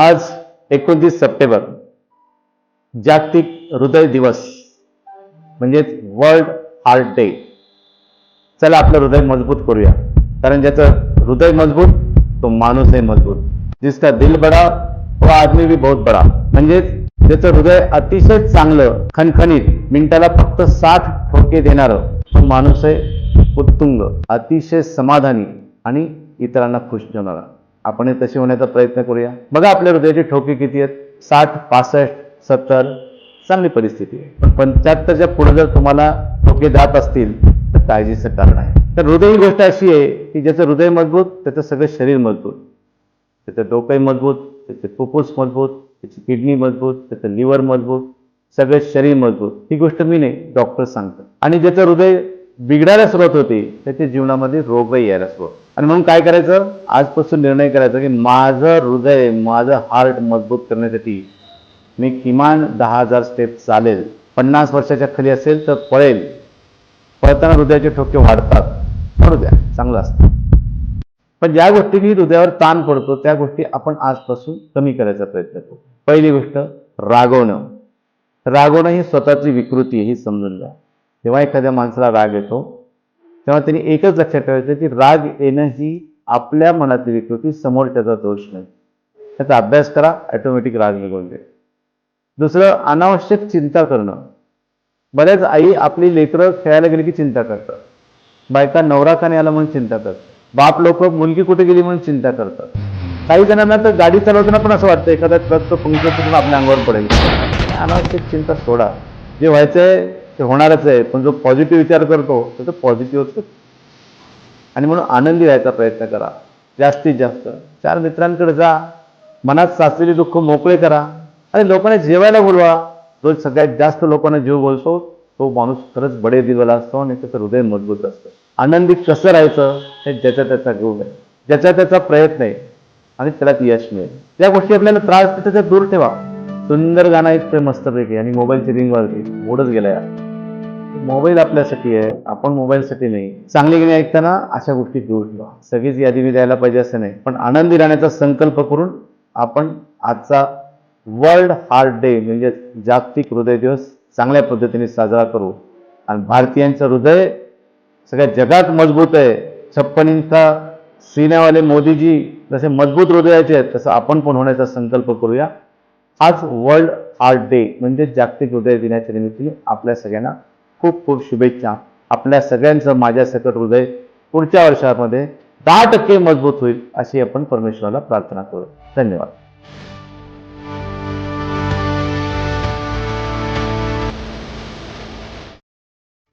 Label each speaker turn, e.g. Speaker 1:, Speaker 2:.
Speaker 1: आज एकोणतीस सप्टेंबर जागतिक हृदय दिवस म्हणजेच वर्ल्ड हार्ट डे. चला आपलं हृदय मजबूत करूया. कारण ज्याचं हृदय मजबूत तो माणूसही मजबूत. जिसका दिल बडा वो आदमी भी बहुत बडा. म्हणजेच ज्याचं हृदय अतिशय चांगलं खणखणीत मिनिटाला फक्त साठ ठोके देणारं तो माणूस आहे उत्तुंग अतिशय समाधानी आणि इतरांना खुश ठेवणारा. आपण तसे होण्याचा प्रयत्न करूया. बघा आपल्या हृदयाचे ठोके किती आहेत. साठ पासष्ट सत्तर चांगली परिस्थिती आहे. पण पंच्याहत्तरच्या पुढे जर तुम्हाला ठोके जात असतील तर काळजीचं कारण आहे. तर हृदय ही गोष्ट अशी आहे की ज्याचं हृदय मजबूत त्याचं सगळं शरीर मजबूत. त्याचं डोकंही मजबूत त्याचे फुफ्फुस मजबूत त्याची किडनी मजबूत त्याचं लिव्हर मजबूत सगळं शरीर मजबूत. ही गोष्ट मी नाही डॉक्टर सांगतात आणि ज्याचं हृदय बिघडायला सुरुवात होते त्याच्या जीवनामध्ये रोगही यायला सुरुवात. आणि म्हणून काय करायचं? आजपासून निर्णय करायचा की माझं हृदय माझं हार्ट मजबूत करण्यासाठी मी किमान दहा हजार स्टेप चालेल. पन्नास वर्षाच्या खाली असेल तर पळेल. पळताना हृदयाचे ठोके वाढतात. पडू द्या. चांगलं असतं. पण ज्या गोष्टींनी हृदयावर ताण पडतो त्या गोष्टी आपण आजपासून कमी करायचा प्रयत्न करू. पहिली गोष्ट रागवणं. रागवणं ही स्वतःची विकृती आहे ही समजून घ्या. जेव्हा एखाद्या माणसाला राग येतो तेव्हा त्यांनी एकच लक्षात ठेवायचं की राग येणं ही आपल्या मनातली विकृती समोरच्याचा दोष नाही. त्याचा अभ्यास करा ऑटोमॅटिक राग निघून जाईल. दुसरं अनावश्यक चिंता करणं. बऱ्याच आई आपली लेकरं खेळायला गेली की चिंता करतात. बायका नवरा का नाही आला म्हणून चिंता करतात. बाप लोक मुलगी कुठे गेली म्हणून चिंता करतात. काही जणांना तर गाडी चालवताना पण असं वाटतं एखादा ट्रकचं पंक्चर आपल्या अंगावर पडेल. अनावश्यक चिंता सोडा. जे व्हायचंय ते होणारच आहे पण जो पॉझिटिव्ह विचार करतो तर तो पॉझिटिव्ह असतो आणि म्हणून आनंदी राहायचा प्रयत्न करा. जास्तीत जास्त. चार मित्रांकडे जा. मनात साचलेली दुःख मोकळे करा. आणि लोकांना जेवायला बोलवा. जो सगळ्यात जास्त लोकांना जीव बोलतो. तो माणूस खरंच बडे दिवाला असतो आणि त्याचं हृदय मजबूत असतं. आनंदी कसं राहायचं हे ज्याचा त्याचा गुण आहे. ज्याचा त्याचा प्रयत्न आहे. आणि त्याला ती यश मिळेल. त्या गोष्टी आपल्याला त्रास त्याच्यात दूर ठेवा. सुंदर गाणं ऐकतोय मस्तपैकी आणि मोबाईलची रिंग वाजली मोडच गेला यार मोबाईल आपल्यासाठी आहे आपण मोबाईलसाठी नाही. चांगली गाणी ऐकताना अशा गोष्टी दूर ठेवा सगळीच यादी मी द्यायला पाहिजे असं नाही. पण आनंदी राहण्याचा संकल्प करून आपण आजचा वर्ल्ड हार्ट डे म्हणजे जागतिक हृदय दिवस चांगल्या पद्धतीने साजरा करू. आणि भारतीयांचं हृदय सगळ्या जगात मजबूत आहे. छप्पन इंचा सीण्यावाले मोदीजी जसे मजबूत हृदयाचे आहेत तसं आपण पण होण्याचा संकल्प करूया. आज वर्ल्ड हार्ट डे म्हणजे जागतिक हृदय दिनाच्या निमित्ताने आपल्या सगळ्यांना खूप खूप शुभेच्छा. आपल्या सगळ्यांचं माझ्या सकट हृदय पुढच्या वर्षामध्ये दहा टक्के मजबूत होईल अशी आपण परमेश्वराला प्रार्थना करू. धन्यवाद.